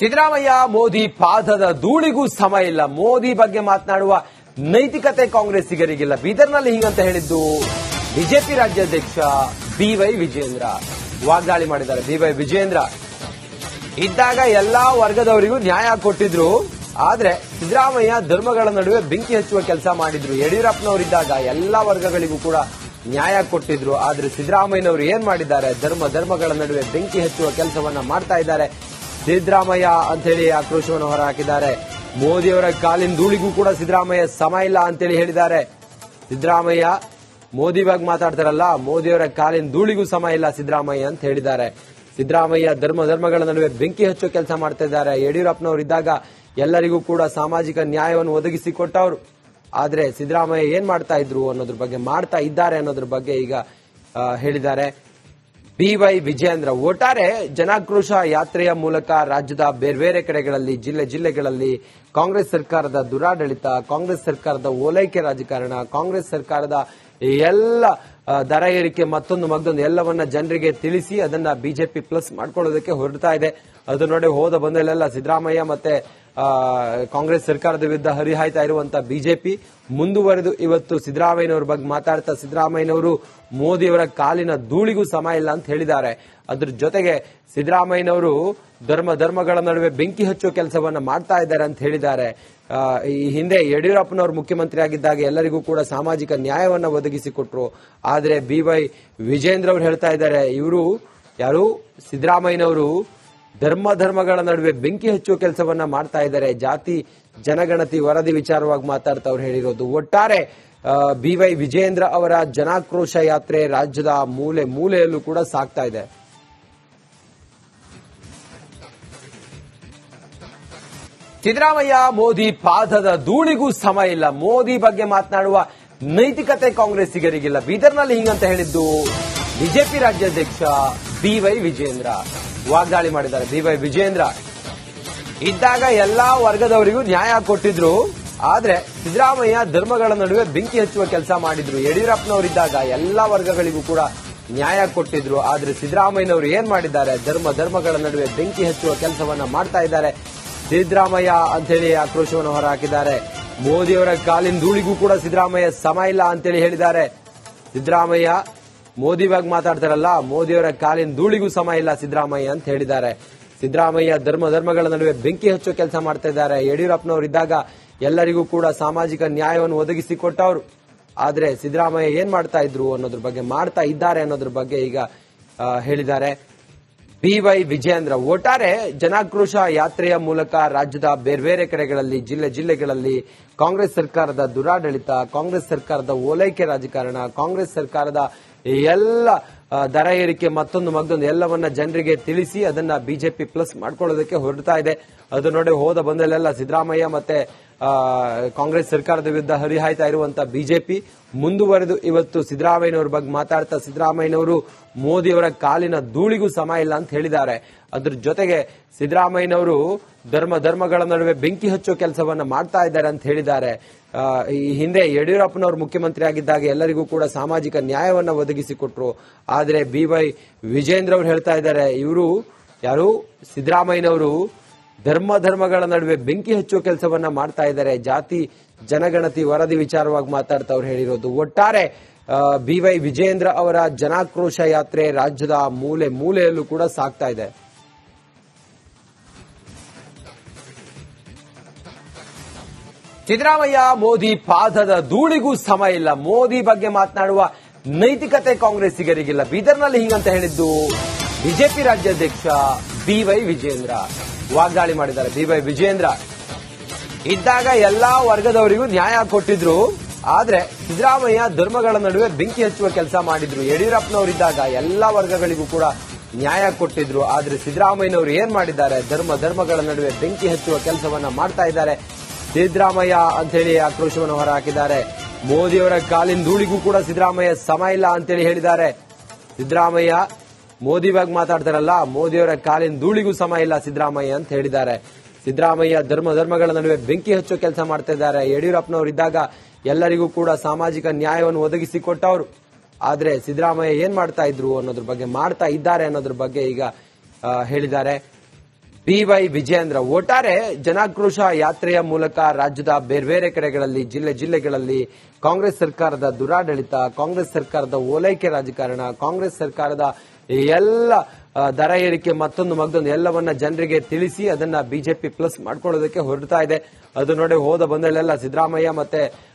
ಸಿದ್ದರಾಮಯ್ಯ, ಮೋದಿ ಪಾದದ ಧೂಳಿಗೂ ಸಮ ಇಲ್ಲ. ಮೋದಿ ಬಗ್ಗೆ ಮಾತನಾಡುವ ನೈತಿಕತೆ ಕಾಂಗ್ರೆಸ್ಸಿಗರಿಗಿಲ್ಲ. ಬೀದರ್ನಲ್ಲಿ ಹೀಗಂತ ಹೇಳಿದ್ದು, ಬಿಜೆಪಿ ರಾಜ್ಯಾಧ್ಯಕ್ಷ ಬಿವೈ ವಿಜೇಂದ್ರ ವಾಗ್ದಾಳಿ ಮಾಡಿದ್ದಾರೆ. ಬಿವೈ ವಿಜೇಂದ್ರ ಇದ್ದಾಗ ಎಲ್ಲಾ ವರ್ಗದವರಿಗೂ ನ್ಯಾಯ ಕೊಟ್ಟಿದ್ರು. ಆದ್ರೆ ಸಿದ್ದರಾಮಯ್ಯ ಧರ್ಮಗಳ ನಡುವೆ ಬೆಂಕಿ ಹಚ್ಚುವ ಕೆಲಸ ಮಾಡಿದ್ರು. ಯಡಿಯೂರಪ್ಪನವರಿದ್ದಾಗ ಎಲ್ಲಾ ವರ್ಗಗಳಿಗೂ ಕೂಡ ನ್ಯಾಯ ಕೊಟ್ಟಿದ್ರು. ಆದ್ರೆ ಸಿದ್ದರಾಮಯ್ಯನವರು ಏನ್ ಮಾಡಿದ್ದಾರೆ? ಧರ್ಮ, ಧರ್ಮಗಳ ನಡುವೆ ಬೆಂಕಿ ಹಚ್ಚುವ ಕೆಲಸವನ್ನ ಮಾಡ್ತಾ ಇದ್ದಾರೆ. ಸಿದ್ದರಾಮಯ್ಯ ಅಂತೇಳಿ ಆಕ್ರೋಶವನ್ನು ಹೊರಹಾಕಿದ್ದಾರೆ. ಮೋದಿಯವರ ಕಾಲಿನ ಧೂಳಿಗೂ ಕೂಡ ಸಿದ್ದರಾಮಯ್ಯ ಸಮ ಇಲ್ಲ ಅಂತೇಳಿ ಹೇಳಿದ್ದಾರೆ. ಸಿದ್ದರಾಮಯ್ಯ, ಮೋದಿ ಬಗ್ಗೆ ಮಾತಾಡ್ತಾರಲ್ಲ, ಮೋದಿಯವರ ಕಾಲಿನ ಧೂಳಿಗೂ ಸಮ ಇಲ್ಲ ಸಿದ್ದರಾಮಯ್ಯ ಅಂತ ಹೇಳಿದ್ದಾರೆ. ಸಿದ್ದರಾಮಯ್ಯ ಧರ್ಮ, ಧರ್ಮಗಳ ನಡುವೆ ಬೆಂಕಿ ಹಚ್ಚೋ ಕೆಲಸ ಮಾಡ್ತಾ ಇದ್ದಾರೆ ಯಡಿಯೂರಪ್ಪನವರು ಇದ್ದಾಗ ಎಲ್ಲರಿಗೂ ಕೂಡ ಸಾಮಾಜಿಕ ನ್ಯಾಯವನ್ನು ಒದಗಿಸಿಕೊಟ್ಟವರು. ಆದ್ರೆ ಸಿದ್ದರಾಮಯ್ಯ ಏನ್ ಮಾಡ್ತಾ ಇದ್ರು ಅನ್ನೋದ್ರ ಬಗ್ಗೆ, ಮಾಡ್ತಾ ಇದ್ದಾರೆ ಅನ್ನೋದ್ರ ಬಗ್ಗೆ ಈಗ ಹೇಳಿದ್ದಾರೆ. B Y Vijayendra. ಒಟ್ಟಾರೆ ಜನಾಕ್ರೋಶ ಯಾತ್ರೆಯ ಮೂಲಕ ರಾಜ್ಯದ ಬೇರೆ ಬೇರೆ ಕಡೆಗಳಲ್ಲಿ, ಜಿಲ್ಲೆ ಜಿಲ್ಲೆಗಳಲ್ಲಿ ಕಾಂಗ್ರೆಸ್ ಸರ್ಕಾರದ ದುರಾಡಳಿತ, ಕಾಂಗ್ರೆಸ್ ಸರ್ಕಾರದ ಓಲೈಕೆ ರಾಜಕಾರಣ, ಕಾಂಗ್ರೆಸ್ ಸರ್ಕಾರದ ಎಲ್ಲ ದರ ಏರಿಕೆ ಮತ್ತೊಂದು ಮತ್ತೊಂದು ಎಲ್ಲವನ್ನ ಜನರಿಗೆ ತಿಳಿಸಿ ಅದನ್ನ ಬಿಜೆಪಿ ಪ್ಲಸ್ ಮಾಡ್ಕೊಳ್ಳೋದಕ್ಕೆ ಹೊರಡ್ತಾ ಇದೆ. ಅದು ನೋಡಿ ಹೋದ ಬಂದಲ್ಲೆಲ್ಲ ಸಿದ್ದರಾಮಯ್ಯ ಮತ್ತೆ ಕಾಂಗ್ರೆಸ್ ಸರ್ಕಾರದ ವಿರುದ್ಧ ಹರಿಹಾಯ್ತಾ ಇರುವಂತಹ ಬಿಜೆಪಿ ಮುಂದುವರೆದು ಇವತ್ತು ಸಿದ್ದರಾಮಯ್ಯನವರ ಬಗ್ಗೆ ಮಾತಾಡ್ತಾ ಸಿದ್ದರಾಮಯ್ಯನವರು ಮೋದಿಯವರ ಕಾಲಿನ ಧೂಳಿಗೂ ಸಮ ಇಲ್ಲ ಅಂತ ಹೇಳಿದ್ದಾರೆ. ಅದ್ರ ಜೊತೆಗೆ ಸಿದ್ದರಾಮಯ್ಯನವರು ಧರ್ಮ, ಧರ್ಮಗಳ ನಡುವೆ ಬೆಂಕಿ ಹಚ್ಚುವ ಕೆಲಸವನ್ನ ಮಾಡ್ತಾ ಇದ್ದಾರೆ ಅಂತ ಹೇಳಿದ್ದಾರೆ. ಈ ಹಿಂದೆ ಯಡಿಯೂರಪ್ಪನವರು ಮುಖ್ಯಮಂತ್ರಿ ಆಗಿದ್ದಾಗ ಎಲ್ಲರಿಗೂ ಕೂಡ ಸಾಮಾಜಿಕ ನ್ಯಾಯವನ್ನ ಒದಗಿಸಿಕೊಟ್ರು. ಆದರೆ ಬಿ ವೈ ವಿಜೇಂದ್ರ ಅವರು ಹೇಳ್ತಾ ಇದ್ದಾರೆ, ಇವರು ಯಾರು? ಸಿದ್ದರಾಮಯ್ಯನವರು ಧರ್ಮ ಧರ್ಮಗಳ ನಡುವೆ ಬೆಂಕಿ ಹಚ್ಚುವ ಕೆಲಸವನ್ನ ಮಾಡ್ತಾ ಇದ್ದಾರೆ. ಜಾತಿ, ಜನಗಣತಿ, ವರದಿ ವಿಚಾರವಾಗಿ ಮಾತಾಡ್ತಾ ಅವ್ರು ಹೇಳಿರೋದು. ಒಟ್ಟಾರೆ ಬಿ ವೈ ವಿಜೇಂದ್ರ ಅವರ ಜನಾಕ್ರೋಶ ಯಾತ್ರೆ ರಾಜ್ಯದ ಮೂಲೆ ಮೂಲೆಯಲ್ಲೂ ಕೂಡ ಸಾಕ್ತಾ ಇದೆ. ಸಿದ್ದರಾಮಯ್ಯ, ಮೋದಿ ಪಾದದ ಧೂಳಿಗೂ ಸಮ ಇಲ್ಲ. ಮೋದಿ ಬಗ್ಗೆ ಮಾತನಾಡುವ ನೈತಿಕತೆ ಕಾಂಗ್ರೆಸ್ಸಿಗರಿಗಿಲ್ಲ. ಬೀದರ್ನಲ್ಲಿ ಹಿಂಗಂತ ಹೇಳಿದ್ದು, ಬಿಜೆಪಿ ರಾಜ್ಯಾಧ್ಯಕ್ಷ ಬಿವೈ ವಿಜೇಂದ್ರ ವಾಗ್ದಾಳಿ ಮಾಡಿದ್ದಾರೆ. ಬಿವೈ ವಿಜೇಂದ್ರ ಇದ್ದಾಗ ಎಲ್ಲಾ ವರ್ಗದವರಿಗೂ ನ್ಯಾಯ ಕೊಟ್ಟಿದ್ರು. ಆದ್ರೆ ಸಿದ್ದರಾಮಯ್ಯ ಧರ್ಮಗಳ ನಡುವೆ ಬೆಂಕಿ ಹಚ್ಚುವ ಕೆಲಸ ಮಾಡಿದ್ರು. ಯಡಿಯೂರಪ್ಪನವರಿದ್ದಾಗ ಎಲ್ಲಾ ವರ್ಗಗಳಿಗೂ ಕೂಡ ನ್ಯಾಯ ಕೊಟ್ಟಿದ್ರು. ಆದ್ರೆ ಸಿದ್ದರಾಮಯ್ಯನವರು ಏನ್ ಮಾಡಿದ್ದಾರೆ? ಧರ್ಮ, ಧರ್ಮಗಳ ನಡುವೆ ಬೆಂಕಿ ಹಚ್ಚುವ ಕೆಲಸವನ್ನ ಮಾಡ್ತಾ ಇದ್ದಾರೆ. ಸಿದ್ದರಾಮಯ್ಯ ಅಂತೇಳಿ ಆಕ್ರೋಶವನ್ನು ಹೊರಹಾಕಿದ್ದಾರೆ. ಮೋದಿಯವರ ಕಾಲಿನ ಧೂಳಿಗೂ ಕೂಡ ಸಿದ್ದರಾಮಯ್ಯ ಸಮ ಇಲ್ಲ ಅಂತೇಳಿ ಹೇಳಿದ್ದಾರೆ. ಸಿದ್ದರಾಮಯ್ಯ ಮೋದಿ ಬಗ್ಗೆ ಮಾತಾಡ್ತಾರಲ್ಲ, ಮೋದಿಯವರ ಕಾಲಿನ ಧೂಳಿಗೂ ಸಮ ಇಲ್ಲ ಸಿದ್ದರಾಮಯ್ಯ ಅಂತ ಹೇಳಿದ್ದಾರೆ. ಸಿದ್ದರಾಮಯ್ಯ ಧರ್ಮ ಧರ್ಮಗಳ ನಡುವೆ ಬೆಂಕಿ ಹಚ್ಚೋ ಕೆಲಸ ಮಾಡ್ತಾ ಇದ್ದಾರೆ. ಯಡಿಯೂರಪ್ಪನವರು ಇದ್ದಾಗ ಎಲ್ಲರಿಗೂ ಕೂಡ ಸಾಮಾಜಿಕ ನ್ಯಾಯವನ್ನು ಒದಗಿಸಿಕೊಟ್ಟವರು. ಆದ್ರೆ ಸಿದ್ದರಾಮಯ್ಯ ಏನ್ ಮಾಡ್ತಾ ಇದ್ರು ಅನ್ನೋದ್ರ ಬಗ್ಗೆ, ಮಾಡ್ತಾ ಇದ್ದಾರೆ ಅನ್ನೋದ್ರ ಬಗ್ಗೆ ಈಗ ಹೇಳಿದ್ದಾರೆ. ಹೇಳಿದ್ದಾರೆ ಬಿವೈ ವಿಜಯೇಂದ್ರ, ಒಟ್ಟಾರೆ ಜನಾಕ್ರೋಶ ಯಾತ್ರೆಯ ಮೂಲಕ ರಾಜ್ಯದ ಬೇರೆ ಬೇರೆ ಕಡೆಗಳಲ್ಲಿ, ಜಿಲ್ಲೆ ಜಿಲ್ಲೆಗಳಲ್ಲಿ ಕಾಂಗ್ರೆಸ್ ಸರ್ಕಾರದ ದುರಾಡಳಿತ, ಕಾಂಗ್ರೆಸ್ ಸರ್ಕಾರದ ಓಲೈಕೆ ರಾಜಕಾರಣ, ಕಾಂಗ್ರೆಸ್ ಸರ್ಕಾರದ ಎಲ್ಲ ದರ ಏರಿಕೆ ಮತ್ತೊಂದು ಮತ್ತೊಂದು ಎಲ್ಲವನ್ನ ಜನರಿಗೆ ತಿಳಿಸಿ ಅದನ್ನ ಬಿಜೆಪಿ ಪ್ಲಸ್ ಮಾಡ್ಕೊಳ್ಳೋದಕ್ಕೆ ಹೊರಡ್ತಾ ಇದೆ. ಅದು ನೋಡಿ ಹೋದ ಬಂದಲ್ಲೆಲ್ಲ ಸಿದ್ದರಾಮಯ್ಯ ಮತ್ತೆ ಕಾಂಗ್ರೆಸ್ ಸರ್ಕಾರದ ವಿರುದ್ಧ ಹರಿಹಾಯ್ತಾ ಇರುವಂತ ಬಿಜೆಪಿ ಮುಂದುವರೆದು ಇವತ್ತು ಸಿದ್ದರಾಮಯ್ಯವ್ರ ಬಗ್ಗೆ ಮಾತಾಡ್ತಾ ಸಿದ್ದರಾಮಯ್ಯನವರು ಮೋದಿಯವರ ಕಾಲಿನ ಧೂಳಿಗೂ ಸಮ ಇಲ್ಲ ಅಂತ ಹೇಳಿದ್ದಾರೆ. ಅದ್ರ ಜೊತೆಗೆ ಸಿದ್ದರಾಮಯ್ಯನವರು ಧರ್ಮ ಧರ್ಮಗಳ ನಡುವೆ ಬೆಂಕಿ ಹಚ್ಚೋ ಕೆಲಸವನ್ನ ಮಾಡ್ತಾ ಇದ್ದಾರೆ ಅಂತ ಹೇಳಿದ್ದಾರೆ. ಈ ಹಿಂದೆ ಯಡಿಯೂರಪ್ಪನವರು ಮುಖ್ಯಮಂತ್ರಿ ಆಗಿದ್ದಾಗ ಎಲ್ಲರಿಗೂ ಕೂಡ ಸಾಮಾಜಿಕ ನ್ಯಾಯವನ್ನ ಒದಗಿಸಿಕೊಟ್ರು. ಆದರೆ ಬಿ ವೈ ವಿಜೇಂದ್ರ ಅವರು ಹೇಳ್ತಾ ಇದ್ದಾರೆ, ಇವರು ಯಾರು? ಸಿದ್ದರಾಮಯ್ಯನವರು ಧರ್ಮ ಧರ್ಮಗಳ ನಡುವೆ ಬೆಂಕಿ ಹಚ್ಚುವ ಕೆಲಸವನ್ನ ಮಾಡ್ತಾ ಇದ್ದಾರೆ. ಜಾತಿ, ಜನಗಣತಿ, ವರದಿ ವಿಚಾರವಾಗಿ ಮಾತಾಡ್ತಾ ಅವ್ರು ಹೇಳಿರೋದು. ಒಟ್ಟಾರೆ ಬಿ ವೈ ವಿಜೇಂದ್ರ ಅವರ ಜನಾಕ್ರೋಶ ಯಾತ್ರೆ ರಾಜ್ಯದ ಮೂಲೆ ಮೂಲೆಯಲ್ಲೂ ಕೂಡ ಸಾಗ್ತಾ ಇದೆ. ಸಿದ್ದರಾಮಯ್ಯ, ಮೋದಿ ಪಾದದ ಧೂಳಿಗೂ ಸಮ ಇಲ್ಲ. ಮೋದಿ ಬಗ್ಗೆ ಮಾತನಾಡುವ ನೈತಿಕತೆ ಕಾಂಗ್ರೆಸ್ಸಿಗರಿಗಿಲ್ಲ. ಬೀದರ್ನಲ್ಲಿ ಹೀಗಂತ ಹೇಳಿದ್ದು, ಬಿಜೆಪಿ ರಾಜ್ಯಾಧ್ಯಕ್ಷ ಬಿವೈ ವಿಜೇಂದ್ರ ವಾಗ್ದಾಳಿ ಮಾಡಿದ್ದಾರೆ. ಬಿವೈ ವಿಜೇಂದ್ರ ಇದ್ದಾಗ ಎಲ್ಲಾ ವರ್ಗದವರಿಗೂ ನ್ಯಾಯ ಕೊಟ್ಟಿದ್ರು. ಆದ್ರೆ ಸಿದ್ದರಾಮಯ್ಯ ಧರ್ಮಗಳ ನಡುವೆ ಬೆಂಕಿ ಹಚ್ಚುವ ಕೆಲಸ ಮಾಡಿದ್ರು. ಯಡಿಯೂರಪ್ಪನವರಿದ್ದಾಗ ಎಲ್ಲಾ ವರ್ಗಗಳಿಗೂ ಕೂಡ ನ್ಯಾಯ ಕೊಟ್ಟಿದ್ರು. ಆದ್ರೆ ಸಿದ್ದರಾಮಯ್ಯನವರು ಏನ್ ಮಾಡಿದ್ದಾರೆ? ಧರ್ಮ, ಧರ್ಮಗಳ ನಡುವೆ ಬೆಂಕಿ ಹಚ್ಚುವ ಕೆಲಸವನ್ನ ಮಾಡ್ತಾ ಇದ್ದಾರೆ. ಸಿದ್ದರಾಮಯ್ಯ ಅಂತ ಹೇಳಿ ಆಕ್ರೋಶವನ್ನು ಹೊರಹಾಕಿದ್ದಾರೆ. ಮೋದಿಯವರ ಕಾಲಿನ ಧೂಳಿಗೂ ಕೂಡ ಸಿದ್ದರಾಮಯ್ಯ ಸಮ ಇಲ್ಲ ಅಂತೇಳಿ ಹೇಳಿದ್ದಾರೆ. ಸಿದ್ದರಾಮಯ್ಯ ಮೋದಿ ಬಗ್ಗೆ ಮಾತಾಡ್ತಾರಲ್ಲ, ಮೋದಿಯವರ ಕಾಲಿನ ಧೂಳಿಗೂ ಸಮ ಇಲ್ಲ ಸಿದ್ದರಾಮಯ್ಯ ಅಂತ ಹೇಳಿದ್ದಾರೆ. ಸಿದ್ದರಾಮಯ್ಯ ಧರ್ಮ, ಧರ್ಮಗಳ ನಡುವೆ ಬೆಂಕಿ ಹಚ್ಚೋ ಕೆಲಸ ಮಾಡ್ತಾ ಇದ್ದಾರೆ. ಯಡಿಯೂರಪ್ಪನವರು ಇದ್ದಾಗ ಎಲ್ಲರಿಗೂ ಕೂಡ ಸಾಮಾಜಿಕ ನ್ಯಾಯವನ್ನು ಒದಗಿಸಿಕೊಟ್ಟವರು. ಆದ್ರೆ ಸಿದ್ದರಾಮಯ್ಯ ಏನ್ ಮಾಡ್ತಾ ಇದ್ರು ಅನ್ನೋದ್ರ ಬಗ್ಗೆ, ಮಾಡ್ತಾ ಇದ್ದಾರೆ ಅನ್ನೋದ್ರ ಬಗ್ಗೆ ಈಗ ಹೇಳಿದ್ದಾರೆ. ಪಿ ಬಿವೈ ವಿಜಯೇಂದ್ರ, ಒಟ್ಟಾರೆ ಜನಾಕ್ರೋಶ ಯಾತ್ರೆಯ ಮೂಲಕ ರಾಜ್ಯದ ಬೇರೆ ಬೇರೆ ಕಡೆಗಳಲ್ಲಿ, ಜಿಲ್ಲೆ ಜಿಲ್ಲೆಗಳಲ್ಲಿ ಕಾಂಗ್ರೆಸ್ ಸರ್ಕಾರದ ದುರಾಡಳಿತ, ಕಾಂಗ್ರೆಸ್ ಸರ್ಕಾರದ ಓಲೈಕೆ ರಾಜಕಾರಣ, ಕಾಂಗ್ರೆಸ್ ಸರ್ಕಾರದ ಎಲ್ಲ ದರ ಏರಿಕೆ ಮತ್ತೊಂದು ಮಗ್ದೊಂದು ಎಲ್ಲವನ್ನ ಜನರಿಗೆ ತಿಳಿಸಿ ಅದನ್ನ ಬಿಜೆಪಿ ಪ್ಲಸ್ ಮಾಡ್ಕೊಳ್ಳೋದಕ್ಕೆ ಹೊರಡ್ತಾ ಇದೆ. ಅದು ನೋಡಿ ಹೋದ ಬಂದಲ್ಲೆಲ್ಲ ಸಿದ್ದರಾಮಯ್ಯ ಮತ್ತೆ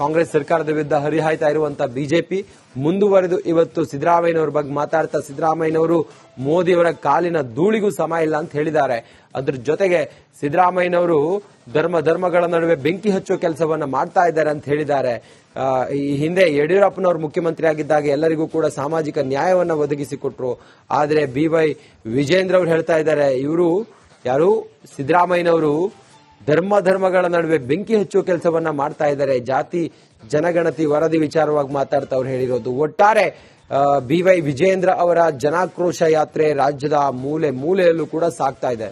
ಕಾಂಗ್ರೆಸ್ ಸರ್ಕಾರದ ವಿರುದ್ಧ ಹರಿಹಾಯ್ತಾ ಇರುವಂತಹ ಬಿಜೆಪಿ ಮುಂದುವರೆದು ಇವತ್ತು ಸಿದ್ದರಾಮಯ್ಯನವರ ಬಗ್ಗೆ ಮಾತಾಡ್ತಾ ಸಿದ್ದರಾಮಯ್ಯನವರು ಮೋದಿಯವರ ಕಾಲಿನ ಧೂಳಿಗೂ ಸಮ ಇಲ್ಲ ಅಂತ ಹೇಳಿದ್ದಾರೆ. ಅದ್ರ ಜೊತೆಗೆ ಸಿದ್ದರಾಮಯ್ಯನವರು ಧರ್ಮ ಧರ್ಮಗಳ ನಡುವೆ ಬೆಂಕಿ ಹಚ್ಚುವ ಕೆಲಸವನ್ನ ಮಾಡ್ತಾ ಇದ್ದಾರೆ ಅಂತ ಹೇಳಿದ್ದಾರೆ. ಈ ಹಿಂದೆ ಯಡಿಯೂರಪ್ಪನವರು ಮುಖ್ಯಮಂತ್ರಿ ಆಗಿದ್ದಾಗ ಎಲ್ಲರಿಗೂ ಕೂಡ ಸಾಮಾಜಿಕ ನ್ಯಾಯವನ್ನ ಒದಗಿಸಿಕೊಟ್ರು. ಆದರೆ ಬಿ ವೈ ವಿಜೇಂದ್ರ ಅವರು ಹೇಳ್ತಾ ಇದ್ದಾರೆ, ಇವರು ಯಾರು? ಸಿದ್ದರಾಮಯ್ಯನವರು ಧರ್ಮ ಧರ್ಮಗಳ ನಡುವೆ ಬೆಂಕಿ ಹಚ್ಚುವ ಕೆಲಸವನ್ನ ಮಾಡ್ತಾ ಇದ್ದಾರೆ. ಜಾತಿ, ಜನಗಣತಿ, ವರದಿ ವಿಚಾರವಾಗಿ ಮಾತಾಡ್ತಾ ಅವ್ರು ಹೇಳಿರೋದು. ಒಟ್ಟಾರೆ ಬಿ ವೈ ವಿಜೇಂದ್ರ ಅವರ ಜನಾಕ್ರೋಶ ಯಾತ್ರೆ ರಾಜ್ಯದ ಮೂಲೆ ಮೂಲೆಯಲ್ಲೂ ಕೂಡ ಸಾಕ್ತಾ ಇದೆ.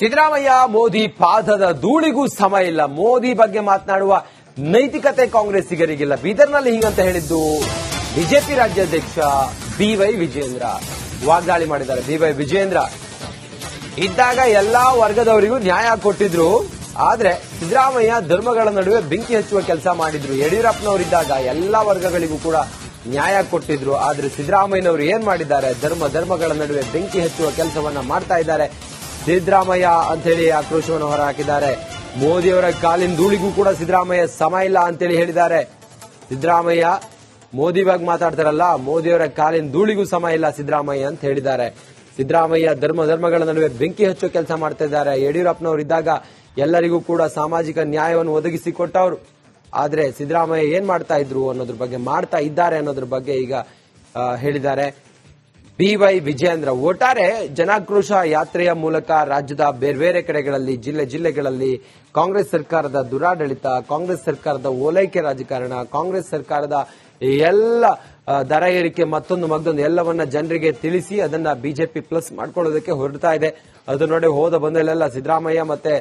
ಸಿದ್ದರಾಮಯ್ಯ, ಮೋದಿ ಪಾದದ ಧೂಳಿಗೂ ಸಮ ಇಲ್ಲ. ಮೋದಿ ಬಗ್ಗೆ ಮಾತನಾಡುವ ನೈತಿಕತೆ ಕಾಂಗ್ರೆಸ್ಸಿಗರಿಗಿಲ್ಲ. ಬೀದರ್ನಲ್ಲಿ ಹೀಗಂತ ಹೇಳಿದ್ದು, ಬಿಜೆಪಿ ರಾಜ್ಯಾಧ್ಯಕ್ಷ ಬಿ ವೈ ವಿಜೇಂದ್ರ ವಾಗ್ದಾಳಿ ಮಾಡಿದ್ದಾರೆ. ಬಿ ವೈ ವಿಜೇಂದ್ರ ಇದ್ದಾಗ ಎಲ್ಲಾ ವರ್ಗದವರಿಗೂ ನ್ಯಾಯ ಕೊಟ್ಟಿದ್ರು. ಆದ್ರೆ ಸಿದ್ದರಾಮಯ್ಯ ಧರ್ಮಗಳ ನಡುವೆ ಬೆಂಕಿ ಹಚ್ಚುವ ಕೆಲಸ ಮಾಡಿದ್ರು. ಯಡಿಯೂರಪ್ಪನವರಿದ್ದಾಗ ಎಲ್ಲಾ ವರ್ಗಗಳಿಗೂ ಕೂಡ ನ್ಯಾಯ ಕೊಟ್ಟಿದ್ರು. ಆದ್ರೆ ಸಿದ್ದರಾಮಯ್ಯನವರು ಏನ್ ಮಾಡಿದ್ದಾರೆ? ಧರ್ಮ, ಧರ್ಮಗಳ ನಡುವೆ ಬೆಂಕಿ ಹಚ್ಚುವ ಕೆಲಸವನ್ನ ಮಾಡ್ತಾ ಇದ್ದಾರೆ. ಸಿದ್ದರಾಮಯ್ಯ ಅಂತ ಹೇಳಿ ಆಕ್ರೋಶವನ್ನು ಹೊರಹಾಕಿದ್ದಾರೆ. ಮೋದಿಯವರ ಕಾಲಿನ ಧೂಳಿಗೂ ಕೂಡ ಸಿದ್ದರಾಮಯ್ಯ ಸಮ ಇಲ್ಲ ಅಂತೇಳಿ ಹೇಳಿದ್ದಾರೆ. ಸಿದ್ದರಾಮಯ್ಯ ಮೋದಿ ಬಗ್ಗೆ ಮಾತಾಡ್ತಾರಲ್ಲ, ಮೋದಿಯವರ ಕಾಲಿನ ಧೂಳಿಗೂ ಸಮ ಇಲ್ಲ ಸಿದ್ದರಾಮಯ್ಯ ಅಂತ ಹೇಳಿದ್ದಾರೆ. ಸಿದ್ದರಾಮಯ್ಯ ಧರ್ಮ, ಧರ್ಮಗಳ ನಡುವೆ ಬೆಂಕಿ ಹಚ್ಚೋ ಕೆಲಸ ಮಾಡ್ತಾ ಇದ್ದಾರೆ. ಯಡಿಯೂರಪ್ಪನವರು ಇದ್ದಾಗ ಎಲ್ಲರಿಗೂ ಕೂಡ ಸಾಮಾಜಿಕ ನ್ಯಾಯವನ್ನು ಒದಗಿಸಿಕೊಟ್ಟವರು ಆದ್ರೆ ಸಿದ್ದರಾಮಯ್ಯ ಏನ್ ಮಾಡ್ತಾ ಇದ್ರು ಅನ್ನೋದ್ರ ಬಗ್ಗೆ, ಮಾಡ್ತಾ ಇದ್ದಾರೆ ಅನ್ನೋದ್ರ ಬಗ್ಗೆ ಈಗ ಹೇಳಿದ್ದಾರೆ. ಬಿ ವೈ ವಿಜಯೇಂದ್ರ ಒಟ್ಟಾರೆ ಜನಾಕ್ರೋಶ ಯಾತ್ರೆಯ ಮೂಲಕ ರಾಜ್ಯದ ಬೇರೆ ಬೇರೆ ಕಡೆಗಳಲ್ಲಿ, ಜಿಲ್ಲೆ ಜಿಲ್ಲೆಗಳಲ್ಲಿ ಕಾಂಗ್ರೆಸ್ ಸರ್ಕಾರದ ದುರಾಡಳಿತ, ಕಾಂಗ್ರೆಸ್ ಸರ್ಕಾರದ ಓಲೈಕೆ ರಾಜಕಾರಣ, ಕಾಂಗ್ರೆಸ್ ಸರ್ಕಾರದ ಎಲ್ಲ ದರ ಏರಿಕೆ ಮತ್ತೊಂದು ಮಗ್ದೊಂದು ಎಲ್ಲವನ್ನ ಜನರಿಗೆ ತಿಳಿಸಿ ಅದನ್ನ ಬಿಜೆಪಿ ಪ್ಲಸ್ ಮಾಡ್ಕೊಳ್ಳೋದಕ್ಕೆ ಹೊರಡ್ತಾ ಇದೆ. ಅದು ನೋಡಿ ಹೋದ ಬಂದಲ್ಲೆಲ್ಲ ಸಿದ್ದರಾಮಯ್ಯ ಮತ್ತೆ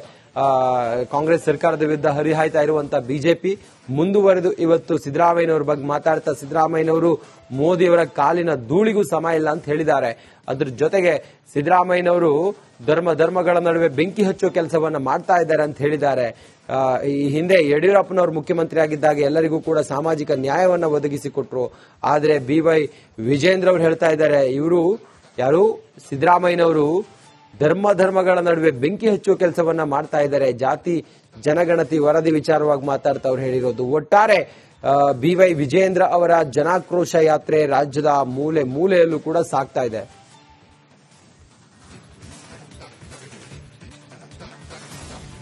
ಕಾಂಗ್ರೆಸ್ ಸರ್ಕಾರದ ವಿರುದ್ಧ ಹರಿಹಾಯ್ತಾ ಇರುವಂತಹ ಬಿಜೆಪಿ ಮುಂದುವರೆದು ಇವತ್ತು ಸಿದ್ದರಾಮಯ್ಯನವರ ಬಗ್ಗೆ ಮಾತಾಡ್ತಾ ಸಿದ್ದರಾಮಯ್ಯನವರು ಮೋದಿಯವರ ಕಾಲಿನ ಧೂಳಿಗೂ ಸಮ ಇಲ್ಲ ಅಂತ ಹೇಳಿದ್ದಾರೆ. ಅದ್ರ ಜೊತೆಗೆ ಸಿದ್ದರಾಮಯ್ಯನವರು ಧರ್ಮ, ಧರ್ಮಗಳ ನಡುವೆ ಬೆಂಕಿ ಹಚ್ಚುವ ಕೆಲಸವನ್ನ ಮಾಡ್ತಾ ಇದ್ದಾರೆ ಅಂತ ಹೇಳಿದ್ದಾರೆ. ಈ ಹಿಂದೆ ಯಡಿಯೂರಪ್ಪನವರು ಮುಖ್ಯಮಂತ್ರಿ ಆಗಿದ್ದಾಗ ಎಲ್ಲರಿಗೂ ಕೂಡ ಸಾಮಾಜಿಕ ನ್ಯಾಯವನ್ನು ಒದಗಿಸಿಕೊಟ್ರು ಆದರೆ ಬಿ ವೈ ವಿಜೇಂದ್ರ ಅವರು ಹೇಳ್ತಾ ಇದ್ದಾರೆ, ಇವರು ಯಾರು? ಸಿದ್ದರಾಮಯ್ಯನವರು ಧರ್ಮ ಧರ್ಮಗಳ ನಡುವೆ ಬೆಂಕಿ ಹಚ್ಚುವ ಕೆಲಸವನ್ನ ಮಾಡ್ತಾ ಇದ್ದಾರೆ. ಜಾತಿ, ಜನಗಣತಿ, ವರದಿ ವಿಚಾರವಾಗಿ ಮಾತಾಡ್ತಾ ಅವ್ರು ಹೇಳಿರೋದು. ಒಟ್ಟಾರೆ ಬಿ ವೈ ವಿಜೇಂದ್ರ ಅವರ ಜನಾಕ್ರೋಶ ಯಾತ್ರೆ ರಾಜ್ಯದ ಮೂಲೆ ಮೂಲೆಯಲ್ಲೂ ಕೂಡ ಸಾಕ್ತಾ ಇದೆ.